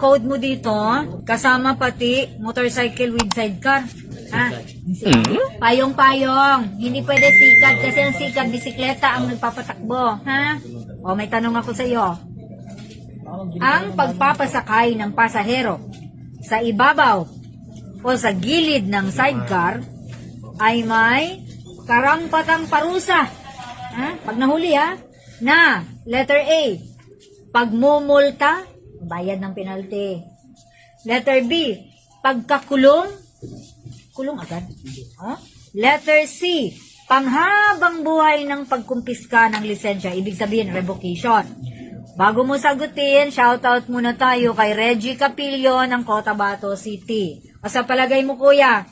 code mo dito, kasama pati motorcycle with sidecar. Ha? Payong-payong. Hindi pwede sikat kasi ang sikat, bisikleta ang nagpapatakbo. Ha? O, may tanong ako sa iyo. Ang pagpapasakay ng pasahero sa ibabaw o sa gilid ng sidecar ay may karampatang parusa. Ha? Pag nahuli ha, na letter A, pagmumulta, bayad ng penalty. Letter B, pagkakulong, kulong agad. Ha? Letter C, panghabang buhay ng pagkumpiska ng lisensya, ibig sabihin revocation. Bago mo sagutin, shoutout muna tayo kay Reggie Capillo ng Cotabato City. O sa palagay mo kuya,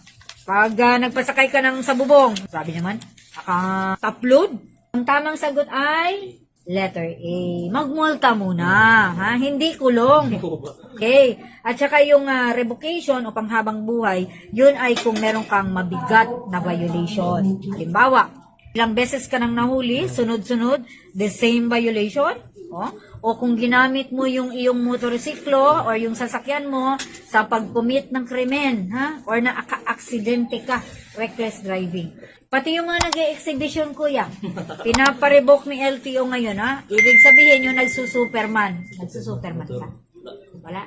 pag ah, nagpasakay ka ng sabubong, sabi naman, naka-upload. Ang tamang sagot ay letter A. Magmulta muna, ha? Hindi kulong. Okay. At saka yung ah, revocation o panghabang buhay, yun ay kung meron kang mabigat na violation. Halimbawa, ilang beses ka nang nahuli, sunod-sunod, the same violation, o, o kung ginamit mo yung iyong motorsiklo or yung sasakyan mo sa pag-commit ng krimen, ha? Or na aksidente ka, reckless driving. Pati yung mga nag-exhibition kuya, pinaparevoke ni LTO ngayon, ha? Ibig sabihin yung nagsusuperman. Nagsusuperman ka.